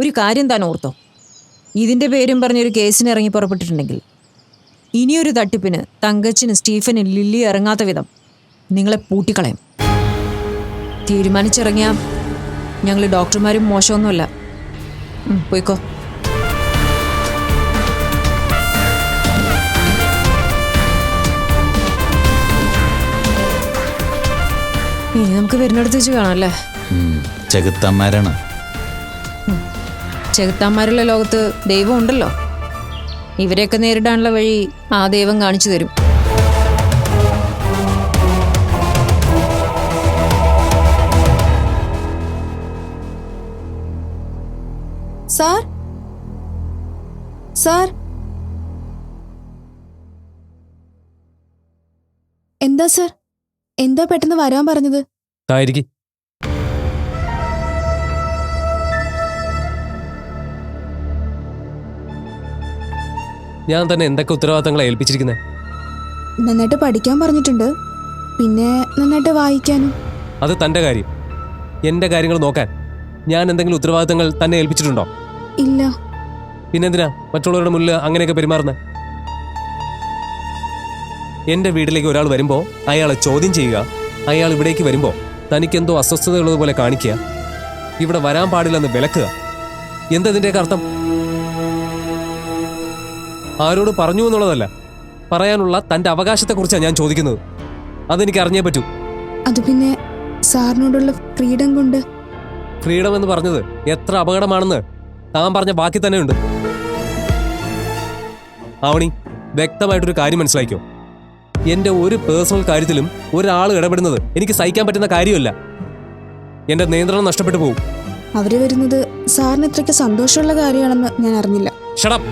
ഒരു കാര്യം താൻ ഓർത്തോ? ഇതിന്റെ പേരും പറഞ്ഞൊരു കേസിന് ഇറങ്ങി പുറപ്പെട്ടിട്ടുണ്ടെങ്കിൽ. ഇനിയൊരു തട്ടിപ്പിന് തങ്കച്ചിന് സ്റ്റീഫനും ലില്ലി ഇറങ്ങാത്ത വിധം നിങ്ങളെ പൂട്ടിക്കളയും. തീരുമാനിച്ചിറങ്ങിയ ഞങ്ങൾ ഡോക്ടർമാരും മോശമൊന്നുമല്ല. പോയിക്കോ. ഇനി നമുക്ക് വരുന്നിടത്ത് വെച്ച് കാണാം അല്ലേ? ചെകുത്തന്മാരാണ്. ചെകുത്താന്മാരുള്ള ലോകത്ത് ദൈവം ഉണ്ടല്ലോ. ഇവരെയൊക്കെ നേരിടാനുള്ള വഴി ആ ദൈവം കാണിച്ചു തരും. സാർ? സാർ? എന്താ സാർ? എന്താ പെട്ടെന്ന് വരാൻ പറഞ്ഞത്? തായിരിക്കും. ഞാൻ തന്നെ എന്തൊക്കെ ഉത്തരവാദിത്തങ്ങളെ ഏൽപ്പിച്ചിരിക്കുന്നത് നന്നായിട്ട് പഠിക്കാൻ പറഞ്ഞിട്ടുണ്ട്. പിന്നെ നന്നായിട്ട് വായിക്കാനും. അത് തന്റെ കാര്യം. എന്റെ കാര്യങ്ങൾ നോക്കാൻ ഞാൻ എന്തെങ്കിലും ഉത്തരവാദിത്തങ്ങൾ തന്നെ ഏൽപ്പിച്ചിട്ടുണ്ടോ? ഇല്ല. പിന്നെന്തിനാ മറ്റുള്ളവരുടെ മുന്നിൽ അങ്ങനെയൊക്കെ പെരുമാറുന്നത് എന്റെ വീട്ടിലേക്ക് ഒരാൾ വരുമ്പോൾ അയാളെ ചോദ്യം ചെയ്യുക അയാൾ ഇവിടേക്ക് വരുമ്പോൾ തനിക്കെന്തോ അസ്വസ്ഥതയുള്ളതുപോലെ കാണിക്കുക ഇവിടെ വരാൻ പാടില്ലെന്ന് വിലക്കുക. എന്തതിന്റെയൊക്കെ അർത്ഥം? ആരോട് പറഞ്ഞു എന്നുള്ളതല്ല. പറയാനുള്ള അവകാശത്തെ കുറിച്ചാണ് ഞാൻ ചോദിക്കുന്നത്. അതെനിക്ക് അറിഞ്ഞേ പറ്റൂ. അത് പിന്നെ സാറിനോടുള്ള ഫ്രീഡം കൊണ്ട്? ഫ്രീഡം എന്ന് പറഞ്ഞത് എത്ര അപകടമാണെന്ന് താൻ പറഞ്ഞ ബാക്കി തന്നെയുണ്ട്. ആവണി വ്യക്തമായിട്ടൊരു കാര്യം മനസ്സിലാക്കിയോ എന്റെ ഒരു പേഴ്സണൽ കാര്യത്തിലും ഒരാൾ ഇടപെടുന്നത് എനിക്ക് സഹിക്കാൻ പറ്റുന്ന കാര്യമല്ല. എന്റെ നിയന്ത്രണം നഷ്ടപ്പെട്ടു പോകും അവർ വരുന്നത് സാറിന് ഇത്രയ്ക്ക് സന്തോഷമുള്ള കാര്യമാണെന്ന് ഞാൻ അറിഞ്ഞില്ല. ഷടം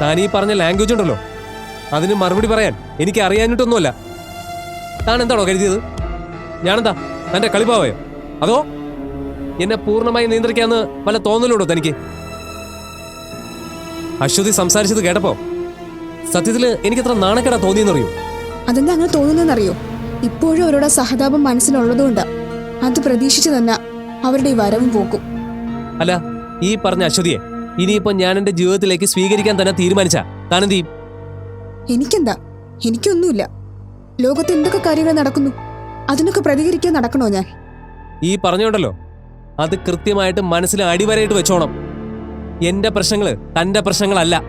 താൻ ഈ പറഞ്ഞ ലാംഗ്വേജ് ഉണ്ടല്ലോ. അതിന് മറുപടി പറയാൻ എനിക്ക് അറിയാനിട്ടൊന്നുമല്ല താൻ എന്താണോ കരുതിയത്? ഞാനെന്താ? തന്റെ കളിപ്പാവയോ? അതോ എന്നെ പൂർണമായി നിയന്ത്രിക്കാന്ന് വല്ല തോന്നലുണ്ടോ തനിക്ക്? അശ്വതി സംസാരിച്ചത് കേട്ടപ്പോ സത്യത്തിൽ എനിക്കത്ര നാണക്കേടാ തോന്നിയെന്നറിയോ? അതെന്താ അങ്ങനെ തോന്നുന്നറിയോ ഇപ്പോഴും അവരുടെ സഹതാപം മനസ്സിലുള്ളതുകൊണ്ട് അത് പ്രതീക്ഷിച്ചു തന്നെ അവരുടെ ഈ വരവും പോക്കും. അല്ല ഈ പറഞ്ഞ അശ്വതിയെ ഇനിയിപ്പോ ഞാൻ എന്റെ ജീവിതത്തിലേക്ക് സ്വീകരിക്കാൻ തന്നെ തീരുമാനിച്ച. താനെന്ത് എനിക്കെന്താ? എനിക്കൊന്നുമില്ല. ലോകത്ത് എന്തൊക്കെ കാര്യങ്ങൾ നടക്കുന്നു? അതിനൊക്കെ പ്രതികരിക്കാൻ നടക്കണോ ഞാൻ? ഈ പറഞ്ഞോണ്ടല്ലോ അത് കൃത്യമായിട്ട് മനസ്സിൽ അടിവരയിട്ട് വെച്ചോണം. എന്റെ പ്രശ്നങ്ങൾ തന്റെ പ്രശ്നങ്ങളല്ല.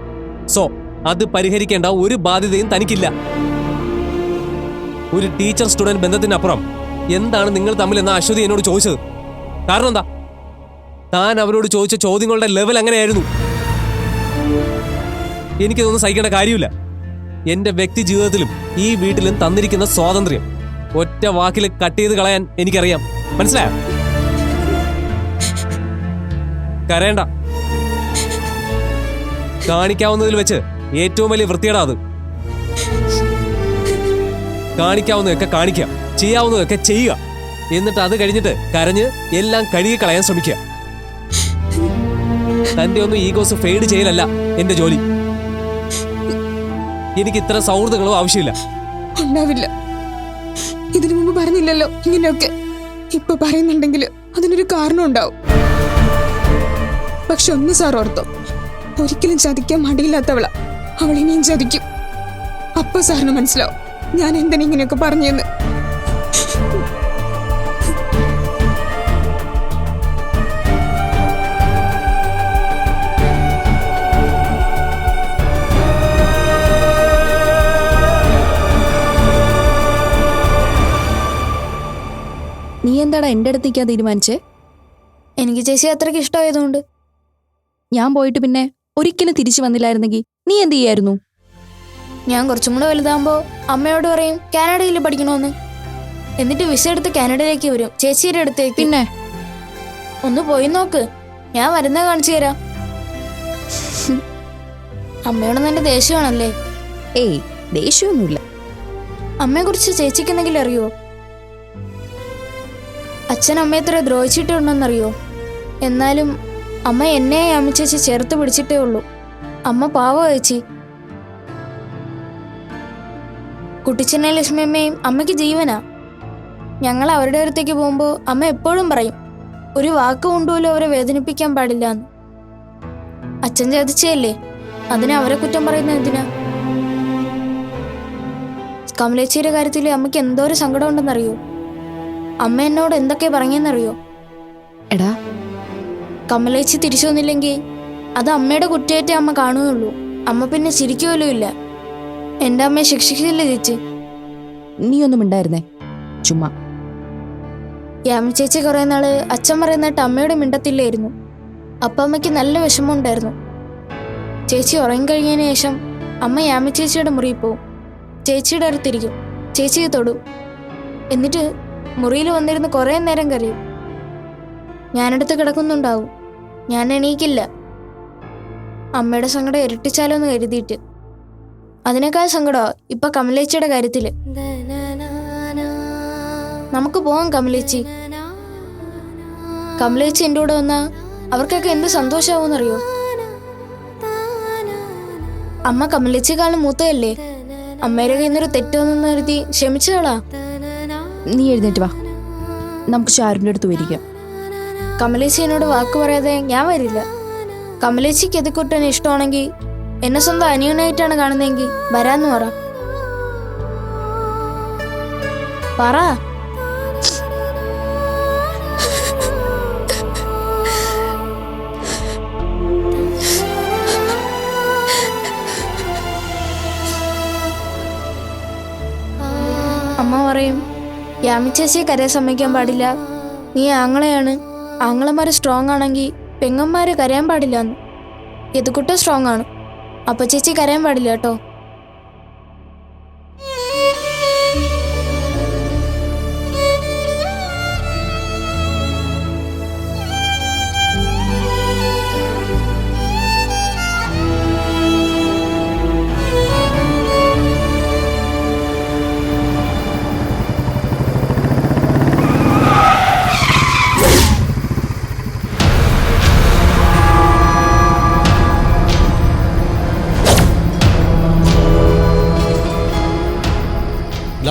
സോ അത് പരിഹരിക്കേണ്ട ഒരു ബാധ്യതയും തനിക്കില്ല. ഒരു ടീച്ചർ സ്റ്റുഡന്റ് ബന്ധത്തിനപ്പുറം എന്താണ് നിങ്ങൾ തമ്മിൽ എന്ന അശ്വതി എന്നോട് ചോദിച്ചത്? കാരണം എന്താ? താൻ അവരോട് ചോദിച്ച ചോദ്യങ്ങളുടെ ലെവൽ അങ്ങനെയായിരുന്നു. എനിക്കിതൊന്നും സഹിക്കേണ്ട കാര്യമില്ല. എന്റെ വ്യക്തി ജീവിതത്തിലും ഈ വീട്ടിലും തന്നിരിക്കുന്ന സ്വാതന്ത്ര്യം ഒറ്റ വാക്കിൽ കട്ട് ചെയ്ത് കളയാൻ എനിക്കറിയാം. മനസ്സിലായോ? കരയണ്ട. കാണിക്കാവുന്നതിൽ വെച്ച് ഏറ്റവും വലിയ വൃത്തിയേടാ അത്. കാണിക്കാവുന്നതൊക്കെ കാണിക്കുക ചെയ്യാവുന്നതൊക്കെ ചെയ്യുക. എന്നിട്ട് അത് കഴിഞ്ഞിട്ട് കരഞ്ഞ് എല്ലാം കഴുകി കളയാൻ ശ്രമിക്കുക. തന്റെ ഒന്നും ഈഗോസ് ഫെയ്ഡ് ചെയ്യലല്ല എന്റെ ജോലി. എനിക്ക് ഇത്ര സൗഹൃദങ്ങളോ ആവശ്യമില്ല. ഉണ്ടാവില്ല. ഇതിനു മുമ്പ് പറഞ്ഞില്ലല്ലോ ഇങ്ങനെയൊക്കെ. ഇപ്പൊ പറയുന്നുണ്ടെങ്കിൽ അതിനൊരു കാരണം ഉണ്ടാവും. പക്ഷെ ഒന്ന് സാർ ഓർത്തോ ഒരിക്കലും ചതിക്കാൻ മടിയില്ലാത്തവള. അവൾ ഇനിയും ചതിക്കും. അപ്പൊ സാറിന് മനസ്സിലാവും ഞാൻ എന്തിനാ ഇങ്ങനെയൊക്കെ പറഞ്ഞെന്ന്. എന്താടാ എന്റെ അടുത്ത് നിൽക്കാൻ തീരുമാനിച്ചേ? എനിക്ക് ചേച്ചി അത്രയ്ക്ക് ഇഷ്ടമായതുകൊണ്ട്. ഞാൻ പോയിട്ട് പിന്നെ ഒരിക്കലും തിരിച്ചു വന്നില്ലായിരുന്നെങ്കിൽ നീ എന്ത് ചെയ്യായിരുന്നു? ഞാൻ കുറച്ചും കൂടെ വലുതാകുമ്പോൾ അമ്മയോട് പറയും കാനഡയിൽ പഠിക്കണമെന്ന് എന്നിട്ട് വിസ എടുത്ത് കാനഡയിലേക്ക് വരും ചേച്ചിയുടെ അടുത്തേക്ക്. പിന്നെ? ഒന്ന് പോയി നോക്ക്. ഞാൻ വരുന്ന കാണിച്ചു തരാം. അമ്മയോടൊന്നും എന്റെ ദേഷ്യമാണല്ലേ? ഏയ് ദേഷ്യമൊന്നുമില്ല. അമ്മയെ കുറിച്ച് ചേച്ചിക്ക് എന്തെങ്കിലും അറിയോ അച്ഛൻ എത്ര ദ്രോഹിച്ചിട്ടുണ്ടെന്നറിയോ? എന്നാലും അമ്മ എന്നെ അമ്മച്ചേച്ചി ചേർത്ത് പിടിച്ചിട്ടേ ഉള്ളൂ. അമ്മ പാവ ചേച്ചി കുട്ടിച്ചെന്നെ ലക്ഷ്മിയമ്മയും അമ്മയ്ക്ക് ജീവനാ. ഞങ്ങൾ അവരുടെ അടുത്തേക്ക് പോകുമ്പോൾ അമ്മ എപ്പോഴും പറയും ഒരു വാക്ക് കൊണ്ടുപോലും അവരെ വേദനിപ്പിക്കാൻ പാടില്ല എന്ന് അച്ഛൻ ചതിച്ചല്ലേ അതിനെ അവരെ കുറ്റം പറയുന്ന എന്തിനാ? കമലേച്ചിയുടെ കാര്യത്തിൽ അമ്മയ്ക്ക് എന്തോരം സങ്കടം ഉണ്ടെന്നറിയോ അമ്മ എന്നോട് എന്തൊക്കെ പറഞ്ഞെന്നറിയോ? എടാ. കമലേച്ചി തിരിച്ചു വന്നില്ലെങ്കിൽ അത് അമ്മയുടെ കുറ്റേറ്റേ അമ്മ കാണുകയുള്ളൂ അമ്മ പിന്നെ ചിരിക്കുമല്ലോ ഇല്ല. എന്റെ അമ്മയെ ശിക്ഷിക്കില്ലേ ചേച്ചി? നീ ഒന്നും ഉണ്ടായിരുന്നേ ചുമ്മാ. യാമി ചേച്ചി കുറേ നാൾ അച്ഛൻ പറയുന്നിട്ട് അമ്മയോട് മിണ്ടത്തില്ലായിരുന്നു. അപ്പ അമ്മയ്ക്ക് നല്ല വിഷമമുണ്ടായിരുന്നു. ചേച്ചി ഉറങ്ങിക്കഴിഞ്ഞതിന് ശേഷം അമ്മ യാമി ചേച്ചിയുടെ മുറിയിൽ പോവും. ചേച്ചിയുടെ അടുത്തിരിക്കും. ചേച്ചിയെ തൊടും. എന്നിട്ട് മുറിയിൽ വന്നിരുന്ന് കുറേ നേരം കരയും. ഞാനടുത്ത് കിടക്കുന്നുണ്ടാവും. ഞാൻ എണീക്കില്ല. അമ്മയുടെ സങ്കടം ഇരട്ടിച്ചാലോ എന്ന് കരുതിയിട്ട്. അതിനേക്കാൾ സങ്കടമോ ഇപ്പൊ കമലേച്ചിയുടെ കാര്യത്തിൽ. നമുക്ക് പോവാം കമലേച്ചി. കമലേച്ചി എന്റെ കൂടെ വന്നാ അവർക്കൊക്കെ എന്ത് അറിയോ അമ്മ കമലേച്ചിക്കാളും മൂത്തയല്ലേ അമ്മയുടെ കയ്യിൽ നിന്നൊരു തെറ്റോന്നു കരുതി ക്ഷമിച്ചോളാ നീ എഴുന്നേറ്റ് വാ. നമുക്ക് ചാരുവിന്റെ അടുത്ത് വരിക കമലേശി എന്നോട് വാക്ക് പറയാതെ ഞാൻ വരില്ല. കമലേച്ചിക്ക് എതിക്കുട്ടനെ ഇഷ്ടമാണെങ്കിൽ എന്നെ സ്വന്തം അനിയനായിട്ടാണ് കാണുന്നതെങ്കിൽ വരാന്ന് പറ. പറ. അമ്മ പറയും യാമി കരയെ സമ്മതിക്കാൻ പാടില്ല. നീ ആങ്ങളെയാണ്. ആങ്ങളമാര് സ്ട്രോങ് ആണെങ്കിൽ പെങ്ങന്മാര് കരയാൻ പാടില്ല എന്ന് യദുക്കുട്ട സ്ട്രോങ് ആണ്. അപ്പച്ചേച്ചി കരയാൻ പാടില്ല കേട്ടോ.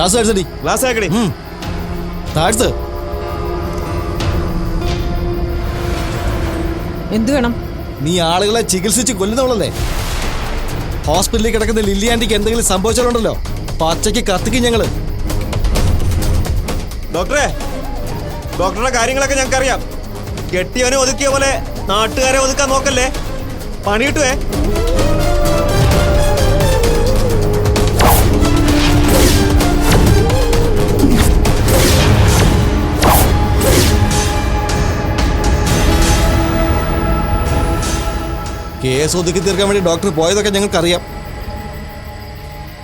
ഗ്ലാസ് അടിച്ചടി ഗ്ലാസ് ആക്കടി. താഴ്ത്ത്. എന്തു വേണം? നീ ആളുകളെ ചികിത്സിച്ച് കൊല്ലുന്നവളല്ലേ? ഹോസ്പിറ്റലിൽ കിടക്കുന്ന ലില്ലിയാണ്ടിക്ക് ആന്റിക്ക് എന്തെങ്കിലും സംഭവിച്ചാലുണ്ടല്ലോ പച്ചയ്ക്ക് കത്തിക്കും ഞങ്ങൾ. ഡോക്ടറെ ഡോക്ടറുടെ കാര്യങ്ങളൊക്കെ ഞങ്ങൾക്കറിയാം. കെട്ടിയവനെ ഒതുക്കിയ പോലെ നാട്ടുകാരെ ഒതുക്കാൻ നോക്കല്ലേ? പണി കേസ് ഒതുക്കി തീർക്കാൻ വേണ്ടി ഡോക്ടർ പോയതൊക്കെ ഞങ്ങൾക്കറിയാം.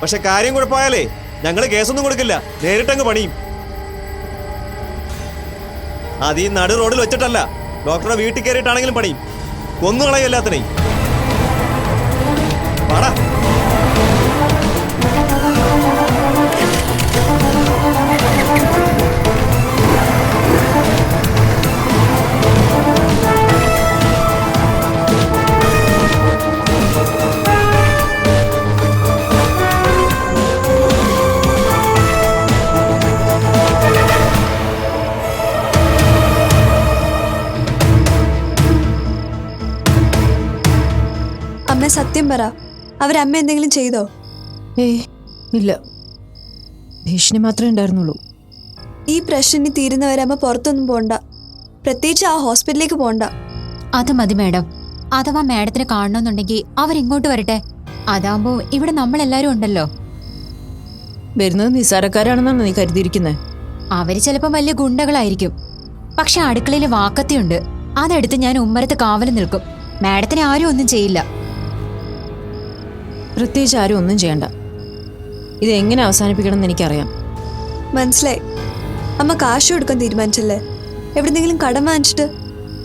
പക്ഷെ കാര്യം കുഴപ്പമായാലേ ഞങ്ങൾ കേസൊന്നും കൊടുക്കില്ല. നേരിട്ടങ്ങ് പണിയും. അത് ഈ നടു റോഡിൽ വെച്ചിട്ടല്ല. ഡോക്ടറുടെ വീട്ടിൽ കയറിയിട്ടാണെങ്കിലും പണിയും. കൊന്നു കളയും എല്ലാത്തിനെയും. പാടാ അമ്മ സത്യം പറ. അവരമ്മ എന്തെങ്കിലും ചെയ്തോ? ഏയ് ഇല്ല. ഭീഷണി മാത്രമേ ഉണ്ടായിരുന്നുള്ളൂ. ഈ പ്രശ്നം തീരുന്നവരമ്മ തീരുന്നവരെ അമ്മ പുറത്തൊന്നും പോണ്ട. പ്രത്യേകിച്ച് ആ ഹോസ്പിറ്റലിലേക്ക് പോണ്ട. അത് മതി മാഡം. അഥവാ മാഡത്തിനെ കാണണമെന്നുണ്ടെങ്കിൽ അവരിങ്ങോട്ട് വരട്ടെ. അതാകുമ്പോ ഇവിടെ നമ്മളെല്ലാരും ഉണ്ടല്ലോ. വരുന്നത് നിസ്സാരക്കാരാണെന്നാണ് നീ കരുതിയിരിക്കുന്നത് അവർ ചിലപ്പം വലിയ ഗുണ്ടകളായിരിക്കും. പക്ഷെ അടുക്കളയിൽ വാക്കത്തിയുണ്ട്. അതെടുത്ത് ഞാൻ ഉമ്മരത്ത് കാവലും നിൽക്കും. മാഡത്തിനെ ആരും ഒന്നും ചെയ്യില്ല. പ്രത്യേകിച്ച് ആരും ഒന്നും ചെയ്യണ്ട. ഇത് എങ്ങനെ അവസാനിപ്പിക്കണം എന്ന് എനിക്കറിയാം. മനസ്സിലായി. അമ്മ കാശ് കൊടുക്കാൻ തീരുമാനിച്ചല്ലേ? എവിടെന്നെങ്കിലും കടം വാങ്ങിച്ചിട്ട്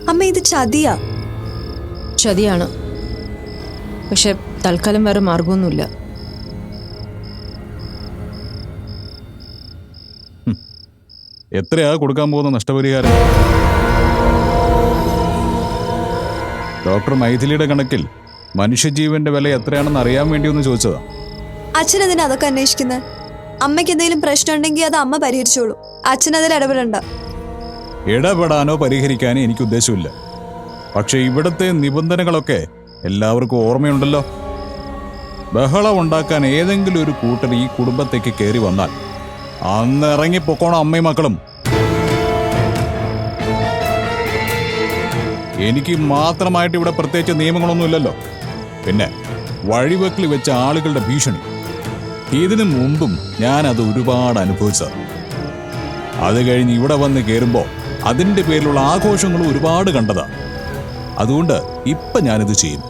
അമ്മ ഇത് ചതിയാ? ചതിയാണ്. പക്ഷെ തൽക്കാലം വേറെ മാർഗമൊന്നുമില്ല. എത്രയാ കൊടുക്കാൻ പോകുന്ന നഷ്ടപരിഹാരം? ഡോക്ടർ മൈഥിലിയുടെ കണക്കിൽ മനുഷ്യജീവന്റെ വില എത്രയാണെന്ന് അറിയാൻ വേണ്ടി ഒന്ന് ചോദിച്ചതാ. അച്ഛൻ എന്തിനാ അതൊക്കെ അന്വേഷിക്കുന്നത് അമ്മയ്ക്ക് എന്തെങ്കിലും പ്രശ്നം ഉണ്ടെങ്കിൽ അത് അമ്മ പരിഹരിച്ചോളൂ. അച്ഛൻ അതിൽ ഇടപെടണ്ട. ഇടപെടാനോ പരിഹരിക്കാനോ എനിക്ക് ഉദ്ദേശമില്ല. പക്ഷെ ഇവിടുത്തെ നിബന്ധനകളൊക്കെ എല്ലാവർക്കും ഓർമ്മയുണ്ടല്ലോ. ബഹളം ഉണ്ടാക്കാൻ ഏതെങ്കിലും ഒരു കൂട്ടർ ഈ കുടുംബത്തേക്ക് കയറി വന്നാൽ അന്ന് ഇറങ്ങി പൊക്കോണം അമ്മയും മക്കളും. എനിക്ക് മാത്രമായിട്ട് ഇവിടെ പ്രത്യേകിച്ച് നിയമങ്ങളൊന്നുമില്ലല്ലോ. പിന്നെ വഴിവക്കിൽ വെച്ച ആളുകളുടെ ഭീഷണി. ഇതിനു മുമ്പും ഞാൻ അത് ഒരുപാട് അനുഭവിച്ചത്. അത് കഴിഞ്ഞ് ഇവിടെ വന്ന് കയറുമ്പോൾ അതിന്റെ പേരിലുള്ള ആഘോഷങ്ങളും ഒരുപാട് കണ്ടതാ. അതുകൊണ്ട് ഇപ്പം ഞാനിത് ചെയ്യും.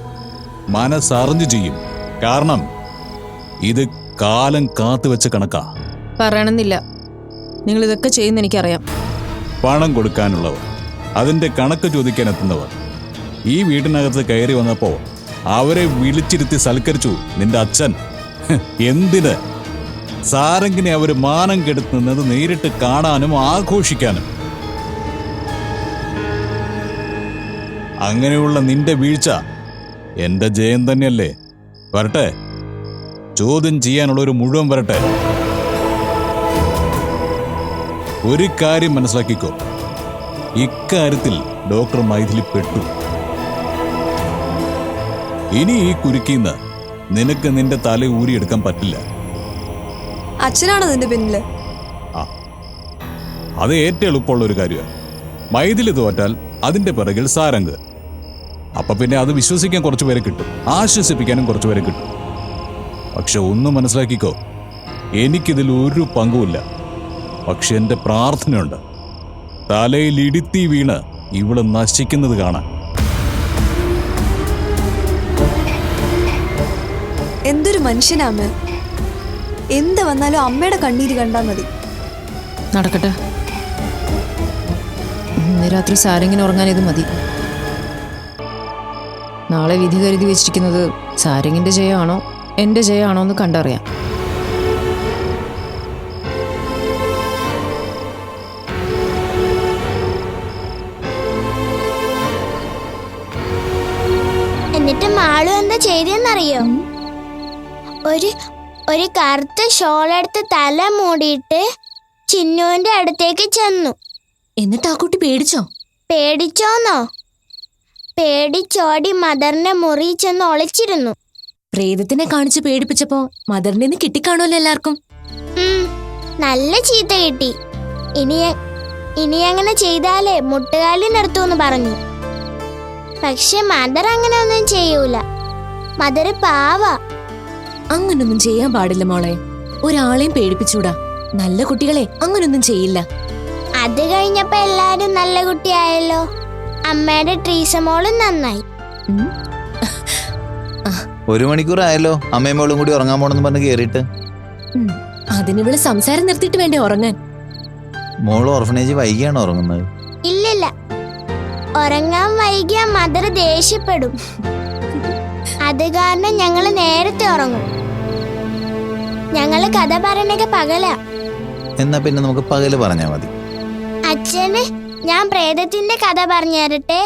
മനസ്സറിഞ്ഞ് ചെയ്യും. കാരണം ഇത് കാലം കാത്തു വെച്ച കണക്കാ. പറയണമെന്നില്ല. നിങ്ങൾ ഇതൊക്കെ ചെയ്യുന്ന എനിക്കറിയാം. പണം കൊടുക്കാനുള്ളവർ അതിന്റെ കണക്ക് ചോദിക്കാൻ എത്തുന്നവർ ഈ വീട്ടിനകത്ത് കയറി വന്നപ്പോ അവരെ വിളിച്ചിരുത്തി സൽക്കരിച്ചു. നിന്റെ അച്ഛൻ. എന്തിന്? സാരംഗിനെ അവർ മാനം കെടുത്തുന്നത് നേരിട്ട് കാണാനും ആഘോഷിക്കാനും. അങ്ങനെയുള്ള നിന്റെ വീഴ്ച എന്റെ ജയം തന്നെയല്ലേ? വരട്ടെ. ചോദ്യം ചെയ്യാനുള്ള ഒരു മുഴുവൻ വരട്ടെ. ഒരു കാര്യം മനസ്സിലാക്കിക്കോ. ഇക്കാര്യത്തിൽ ഡോക്ടർ മൈഥിലി പെട്ടു. ഇനി ഈ കുരുക്കിന്ന് നിനക്ക് നിന്റെ തല ഊരിയെടുക്കാൻ പറ്റില്ല. അച്ഛനാണ് നിന്റെ പിന്നിൽ? അത് ഏറ്റവും എളുപ്പമുള്ള ഒരു കാര്യമാണ്. മൈതിൽ തോറ്റാൽ അതിന്റെ പിറകിൽ സാരംഗ്. അപ്പൊ പിന്നെ അത് വിശ്വസിക്കാൻ കുറച്ചു പേരെ കിട്ടും. ആശ്വസിപ്പിക്കാനും കുറച്ചു പേരെ കിട്ടും. പക്ഷെ ഒന്ന് മനസ്സിലാക്കിക്കോ എനിക്കിതിൽ ഒരു പങ്കുമില്ല. പക്ഷെ എന്റെ പ്രാർത്ഥനയുണ്ട്. തലയിൽ ഇടുത്തി വീണ് ഇവൾ നശിക്കുന്നത് കാണാൻ. എന്തൊരു മനുഷ്യനാമ്മ എന്ത് വന്നാലും അമ്മയുടെ കണ്ണീര് കണ്ടാൽ മതി. നടക്കട്ടെ. ഇന്ന് രാത്രി സാരംഗിന് ഉറങ്ങാൻ ഇത് മതി. നാളെ വിധി കരുതി വെച്ചിരിക്കുന്നത് സാരംഗിന്റെ ജയമാണോ എന്റെ ജയമാണോ എന്ന് കണ്ടറിയാം. എന്നിട്ട് മാളു എന്താ ചെയ്തെന്നറിയോ ഒരു ഒരു കറുത്ത ഷോളെടുത്ത് തല മൂടിയിട്ട് ചിന്നുവിന്റെ അടുത്തേക്ക് ചെന്നു. എന്നിട്ട് ആ കുട്ടി പേടിച്ചോ? പേടിച്ചോന്നോ? പേടിച്ചോടി മദറിന്റെ മുറി ചെന്ന് ഒളിച്ചിരുന്നു. പ്രേതത്തിനെ കാണിച്ച് പേടിപ്പിച്ചപ്പോ മദറിന്റെ നിന്ന് കിട്ടിക്കാണുമല്ലോ എല്ലാവർക്കും. നല്ല ചീത്ത കിട്ടി. ഇനി ഇനി അങ്ങനെ ചെയ്താലേ മുട്ടുകാലി നിർത്തൂന്ന് പറഞ്ഞു. പക്ഷെ മദർ അങ്ങനെ ഒന്നും ചെയ്യൂല. മദർ പാവ. അങ്ങനൊന്നും ചെയ്യാൻ പാടില്ല മോളെ. ഒരാളെയും പേടിപ്പിച്ചൂടാ. നല്ല കുട്ടികളെ അങ്ങനൊന്നും ചെയ്യില്ല. അത് കഴിഞ്ഞപ്പോ എല്ലാരും നല്ല കുട്ടിയായല്ലോ. അമ്മയുടെ ട്രീസമോളും നന്നായി. ഒരു മണിക്കൂർ ആയല്ലോ അമ്മയും മോളും കൂടി ഉറങ്ങാൻ പോണെന്ന് പറഞ്ഞ് കേറിയിട്ട്. അതിനിവിടെ സംസാരം നിർത്തിയിട്ട് വേണ്ടേ ഉറങ്ങാൻ? മോൾ ഓർഫനേജ് വൈകിയാണ് ഉറങ്ങുന്നത്. ഇല്ലില്ല. ഉറങ്ങാൻ വൈകിയ മദർ ദേഷ്യപ്പെടും. അത് കാരണം ഞങ്ങൾ നേരത്തെ ഉറങ്ങും. ഞങ്ങൾ കഥ പറയണൊക്കെ പകല. എന്നാ പിന്നെ നമുക്ക് പകൽ പറഞ്ഞാ മതി. അച്ഛന് ഞാൻ പ്രേതത്തിന്റെ കഥ പറഞ്ഞു തരട്ടെ?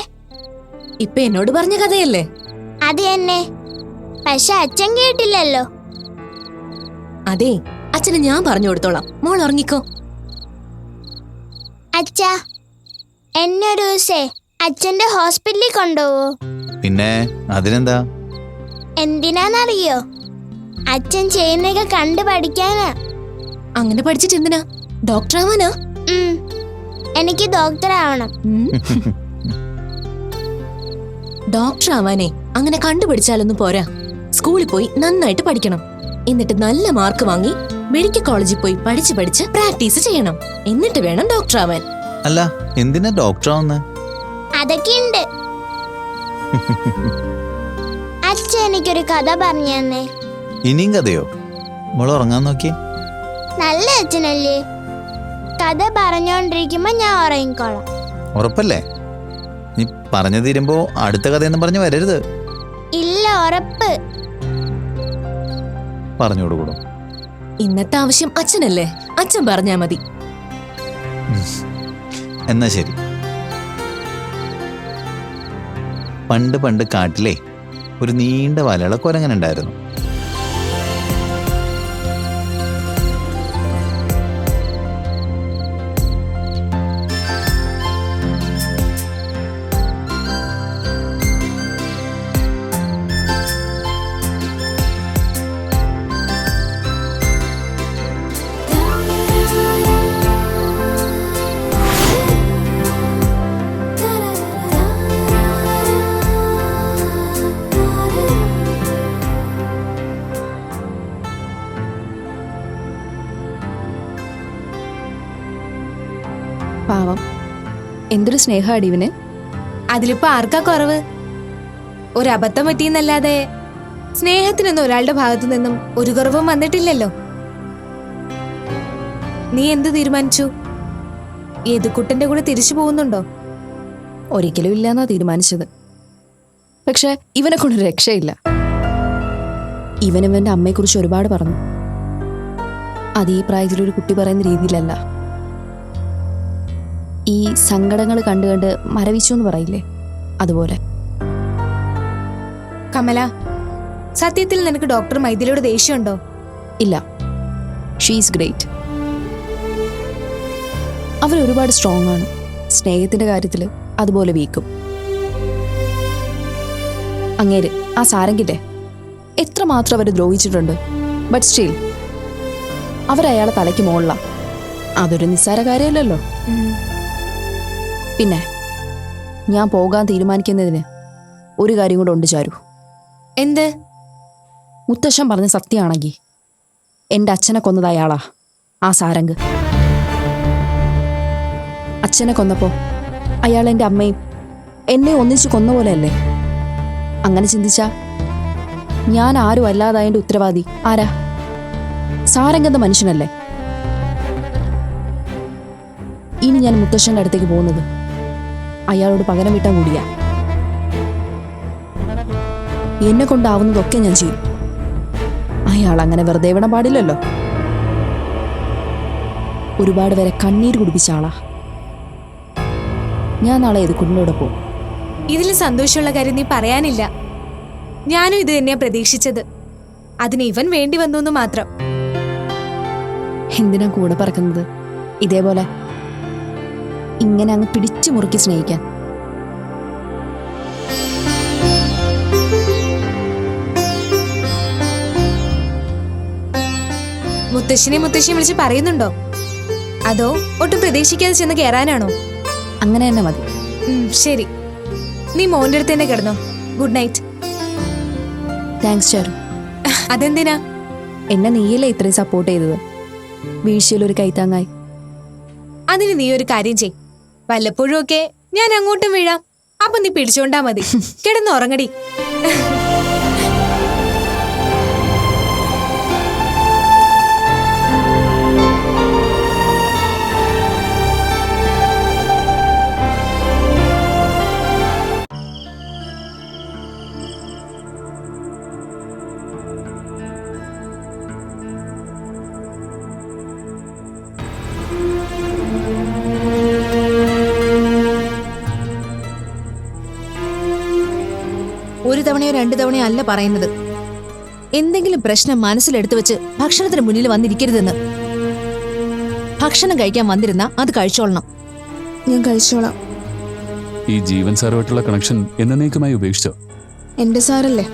ഇപ്പൊ എന്നോട് പറഞ്ഞ കഥയല്ലേ? അത് തന്നെ. പക്ഷെ അച്ഛൻ കേട്ടില്ലല്ലോ. അതെ അച്ഛന് ഞാൻ പറഞ്ഞു കൊടുത്തോളാം. മോൾ ഉറങ്ങിക്കോ. അച്ഛ എന്നെ ഒരു ദിവസേ അച്ഛന്റെ ഹോസ്പിറ്റലിൽ കൊണ്ടുപോവോ? പിന്നെ അതിനെന്താ? എന്തിനാന്നറിയോ? അച്ഛൻ ചെയ്യുന്നൊക്കെ കണ്ടു പഠിക്കാനാ. അങ്ങനെ പഠിച്ചിട്ട് എന്തിനാ? ഡോക്ടർ ആവാനാ. എനിക്ക് ഡോക്ടർ ആവണം. ഡോക്ടർ ആവാനേ അങ്ങനെ കണ്ടുപിടിച്ചാലൊന്നും പോരാ. സ്കൂളിൽ പോയി നന്നായിട്ട് പഠിക്കണം. എന്നിട്ട് നല്ല മാർക്ക് വാങ്ങി മെഡിക്കൽ കോളേജിൽ പോയി പഠിച്ച് പഠിച്ച് പ്രാക്ടീസ് ചെയ്യണം. എന്നിട്ട് വേണം ഡോക്ടർ ആവാൻ അല്ല എന്തിനാ ഡോക്ടർ ആവുന്നത് അതൊക്കെ അച്ഛൻ എനിക്കൊരു കഥ പറഞ്ഞു തന്നെ ഇനിയും കഥയോ? മോൾ ഉറങ്ങാൻ നോക്കിയേ. നല്ല അച്ഛനല്ലേ? കഥ പറഞ്ഞോണ്ടിരിക്കുമ്പോ ഞാൻ ഉറങ്ങിക്കോളാം. ഉറപ്പല്ലേ? നീ പറഞ്ഞു തീരുമ്പോ അടുത്ത കഥയൊന്നും പറഞ്ഞു വരരുത്. ഇല്ല ഉറപ്പ്. പറഞ്ഞു കൊടുക്കൂടും ഇന്നത്തെ ആവശ്യം അച്ഛനല്ലേ? അച്ഛൻ പറഞ്ഞാ മതി. എന്നാ ശരി. പണ്ട് പണ്ട് കാട്ടിലെ ഒരു നീണ്ട വലയുള്ള കുരങ്ങനുണ്ടായിരുന്നു എന്തൊരു സ്നേഹമാടി ഇവന്. അതിലിപ്പോ ആർക്കാ കുറവ്? ഒരു അബദ്ധം പറ്റിയെന്നല്ലാതെ സ്നേഹത്തിനൊന്നും ഒരാളുടെ ഭാഗത്തു നിന്നും ഒരു കുറവും വന്നിട്ടില്ലല്ലോ. നീ എന്ത് തീരുമാനിച്ചു? യദുക്കുട്ടന്റെ കൂടെ തിരിച്ചു പോകുന്നുണ്ടോ? ഒരിക്കലും ഇല്ലെന്നാ തീരുമാനിച്ചത്. പക്ഷെ ഇവനെ കൊണ്ട് രക്ഷയില്ല. ഇവൻ ഇവന്റെ അമ്മയെക്കുറിച്ച് ഒരുപാട് പറഞ്ഞു. അത് ഈ പ്രായത്തിലൊരു കുട്ടി പറയുന്ന രീതിയിലല്ല. ഈ സങ്കടങ്ങൾ കണ്ടു കണ്ട് മരവിച്ചു എന്ന് പറയില്ലേ? അതുപോലെ. കമല സത്യത്തിൽ നിനക്ക് ഡോക്ടർ മൈഥിലിയോട് ദേഷ്യമുണ്ടോ? ഇല്ല. ഷീസ് ഗ്രേറ്റ് അവർ ഒരുപാട് സ്ട്രോങ് ആണ്. സ്നേഹത്തിന്റെ കാര്യത്തിൽ അതുപോലെ വീക്കും. അങ്ങേര് ആ സാരംഗില്ലേ എത്രമാത്രം അവർ ദ്രോഹിച്ചിട്ടുണ്ട്. ബട്ട് സ്റ്റിൽ അവരയാളെ തലയ്ക്ക് മുകളിലാ. അതൊരു നിസ്സാര കാര്യമല്ലല്ലോ പിന്നെ ഞാൻ പോകാൻ തീരുമാനിക്കുന്നതിന് ഒരു കാര്യം കൂടെ ഉണ്ട് ചാരു. എന്ത്? മുത്തശ്ശൻ പറഞ്ഞ സത്യമാണെങ്കിൽ എന്റെ അച്ഛനെ കൊന്നത് അയാളാ ആ സാരംഗ്. അച്ഛനെ കൊന്നപ്പോൾ അയാൾ എന്റെ അമ്മയും എന്നെ ഒന്നിച്ച് കൊന്ന പോലെയല്ലേ? അങ്ങനെ ചിന്തിച്ചാ ഞാൻ ആരും അല്ലാതായ ഉത്തരവാദി ആരാ? സാരംഗ് എന്ന മനുഷ്യനല്ലേ? ഇനി ഞാൻ മുത്തശ്ശന്റെ അടുത്തേക്ക് പോകുന്നത് അയാളോട് പകരം വിട്ടാൻ കൂടിയാ. എന്നെ കൊണ്ടാവുന്നതൊക്കെ ഞാൻ ചെയ്യും. അയാൾ അങ്ങനെ വെറുതെ വിടാൻ പാടില്ലല്ലോ. ഒരുപാട് പേരെ കണ്ണീര് കുടിപ്പിച്ച ആളാ. ഞാൻ നാളെ ഇത് കുഞ്ഞിനോട് പോകും ഇതിൽ സന്തോഷമുള്ള കാര്യം നീ പറയാനില്ല. ഞാനും ഇത് തന്നെയാ പ്രതീക്ഷിച്ചത്. അതിന് ഇവൻ വേണ്ടി വന്നു മാത്രം. എന്തിനാ കൂടെ പറക്കുന്നത്? ഇതേപോലെ ഇങ്ങനെ അങ്ങ് പിടിച്ചു മുറുക്കി സ്നേഹിക്കാൻ. മുത്തശ്ശിനെ മുത്തശ്ശിയും വിളിച്ച് പറയുന്നുണ്ടോ? അതോ ഒട്ടും പ്രതീക്ഷിക്കാതെ ചെന്ന് കയറാനാണോ അങ്ങനെ തന്നെ മതി. ശരി. നീ മോന്റെ അടുത്ത് തന്നെ കിടന്നോ. Good night. താങ്ക്സ് ചാരു. അതെന്തിനാ? എന്നെ നീയല്ലേ ഇത്രയും സപ്പോർട്ട് ചെയ്തത്? വീഴ്ചയിലൊരു കൈത്താങ്ങായി. അതിന് നീ ഒരു കാര്യം ചെയ്. വല്ലപ്പോഴും ഒക്കെ ഞാൻ അങ്ങോട്ടും വീഴാം. അപ്പൊ നീ പിടിച്ചോണ്ടാ മതി. കിടന്ന് രണ്ടു തവണയല്ല അല്ല പറയുന്നത്. എന്തെങ്കിലും പ്രശ്നം മനസ്സിലെടുത്തു വെച്ച് ഭക്ഷണത്തിന് മുന്നിൽ വന്നിരിക്കരുതെന്ന്. ഭക്ഷണം കഴിക്കാൻ വന്നിരുന്ന അത് കഴിച്ചോളണം. ഞാൻ കഴിച്ചോളാം. ഈ ജീവൻ സാറുമായിട്ടുള്ള കണക്ഷൻ എന്നേക്കുമായി ഉപേക്ഷിച്ചോ? എന്റെ സാറല്ലേ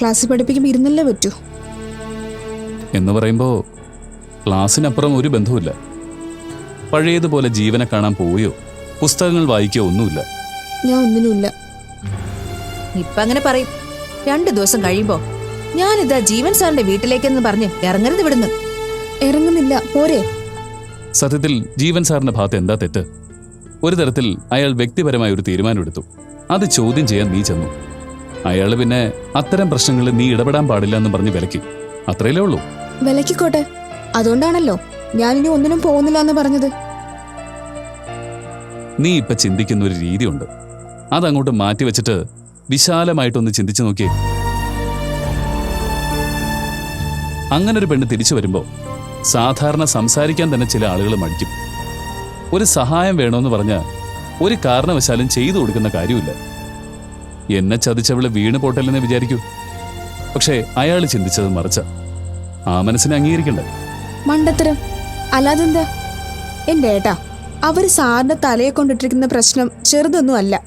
ക്ലാസ്സിൽ പഠിപ്പിക്കുമ്പോൾ ഇരുന്നല്ലേ പറ്റൂ? എന്ന് പറയുമ്പോ ക്ലാസ്സിനപ്പുറം ഒരു ബന്ധവുമില്ല. പഴയതുപോലെ ജീവനെ കാണാൻ പോവുകയോ പുസ്തകങ്ങൾ വായിക്കുകയോ ഒന്നുമില്ല. ഞാൻ ഒന്നിനുമില്ല. ഇപ്പൊ അങ്ങനെ പറയും. രണ്ടു ദിവസം കഴിയുമ്പോ ഞാനിതാ ജീവൻ സാറിന്റെ വീട്ടിലേക്കെന്ന് പറഞ്ഞ് ഇറങ്ങരുത് വിടുന്നു ഇറങ്ങുന്നില്ല പോരെ. സത്യത്തിൽ ജീവൻ സാറിന്റെ ഭാഗത്ത് എന്താ തെറ്റ്? ഒരു തരത്തിൽ അയാൾ വ്യക്തിപരമായ ഒരു തീരുമാനമെടുത്തു. അത് ചോദ്യം ചെയ്യാൻ നീ ചെന്നു. അയാൾ പിന്നെ അത്തരം പ്രശ്നങ്ങളിൽ നീ ഇടപെടാൻ പാടില്ല എന്ന് പറഞ്ഞ് വിലക്കി. അത്രയല്ലേ ഉള്ളൂ? വിലക്കിക്കോട്ടെ. അതുകൊണ്ടാണല്ലോ ഇനി ഒന്നിനും പോകുന്നില്ല എന്ന് പറഞ്ഞത്. നീ ഇപ്പൊ ചിന്തിക്കുന്ന ഒരു രീതിയുണ്ട്. അതങ്ങോട്ട് മാറ്റി വെച്ചിട്ട് വിശാലമായിട്ടൊന്ന് ചിന്തിച്ചു നോക്കിയേ. അങ്ങനൊരു പെണ്ണ് തിരിച്ചു വരുമ്പോൾ സാധാരണ സംസാരിക്കാൻ തന്നെ ചില ആളുകൾ മടിക്കും. ഒരു സഹായം വേണമെന്ന് പറഞ്ഞാൽ ഒരു കാരണവശാലും ചെയ്തു കൊടുക്കുന്ന കാര്യമില്ല എന്നെ ചതിച്ചവൾ വീണ് പോട്ടല്ലെന്ന് വിചാരിക്കൂ. പക്ഷേ അയാൾ ചിന്തിച്ചത് മറിച്ച. ആ മനസ്സിനെ അംഗീകരിക്കണ്ടേ. മണ്ടത്തരം. അല്ലാതെന്താ? എന്റെ ഏട്ടാ അവർ സാറിന്റെ തലയെ കൊണ്ടിട്ടിരിക്കുന്ന പ്രശ്നം ചെറുതൊന്നും അല്ല.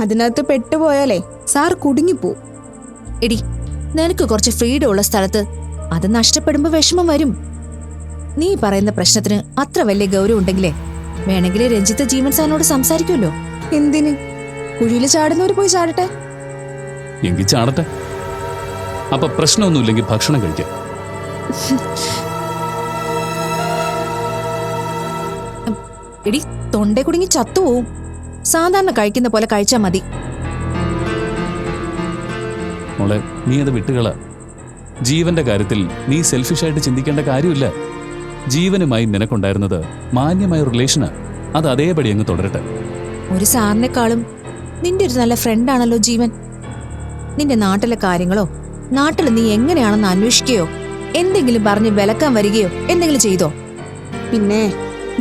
അതിനകത്ത് പെട്ടുപോയാലേ സാർ കുടുങ്ങിപ്പോ. എടി നിനക്ക് കുറച്ച് ഫ്രീഡം ഉള്ള സ്ഥലത്ത് അത് നഷ്ടപ്പെടുമ്പോ വിഷമം വരും. നീ പറയുന്ന പ്രശ്നത്തിന് അത്ര വലിയ ഗൗരവം ഉണ്ടെങ്കിലേ വേണമെങ്കിൽ രഞ്ജിത്ത് ജീവൻ സാറിനോട് സംസാരിക്കുമല്ലോ. എന്തിന്? കുഴിയിൽ ചാടുന്നവര് പോയി ചാടട്ടെ? എങ്കിൽ ചാടട്ടെ. അപ്പൊ പ്രശ്നമൊന്നുമില്ലെങ്കിൽ ഭക്ഷണം കഴിക്കാം. എടി തൊണ്ടേ കുടുങ്ങി ചത്തുപോവും. സാധാരണ കഴിക്കുന്ന പോലെ കഴിച്ചാൽ മതി. മോളെ നീ അത് വിട്ടുകള. ജീവന്റെ കാര്യത്തിൽ നീ സെൽഫിഷായിട്ട് ചിന്തിക്കേണ്ട കാര്യമില്ല. ജീവനുമായി നിനക്കുണ്ടായിരുന്നത് മാന്യമായ റിലേഷന് അത് അതേപടി അങ്ങ് തുടരട്ടെ. ഒരു സാറിനെക്കാളും നിന്റെ ഒരു നല്ല ഫ്രണ്ടാണല്ലോ ജീവൻ. നിന്റെ നാട്ടിലെ കാര്യങ്ങളോ നാട്ടിൽ നീ എങ്ങനെയാണെന്ന് അന്വേഷിക്കുകയോ എന്തെങ്കിലും പറഞ്ഞ് വിലക്കാൻ വരികയോ എന്തെങ്കിലും ചെയ്തോ? പിന്നെ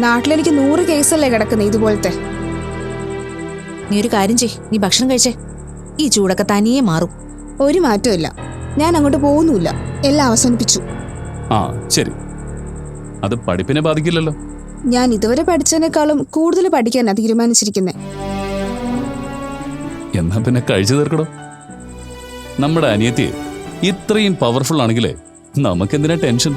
നാട്ടിലെനിക്ക് നൂറ് കേസല്ലേ കിടക്കുന്നത് ഇതുപോലത്തെ. നീ ഒരു കാര്യം ചെയ് നീ ഭക്ഷണം കഴിച്ചേ. ഈ ചൂടൊക്കെ തനിയെ മാറും. ഒരു മാറ്റമില്ല ഞാൻ അങ്ങോട്ട് പോകുന്നുമില്ല. എല്ലാം അവസാനിപ്പിച്ചു. ആ ശരി. അത് പഠിപ്പിനെ ബാധിക്കില്ലല്ലോ. ഞാൻ ഇതുവരെ പഠിച്ചതിനേക്കാളും കൂടുതൽ പഠിക്കാനാ തീരുമാനിച്ചിരിക്കുന്നത് എന്നാ പിന്നെ കഴിച്ചു തീർക്കടോ. നമ്മുടെ അനിയത്തിയെ ഇത്രയും പവർഫുൾ ആണെങ്കിലേ നമുക്കെന്തിനാ ടെൻഷൻ?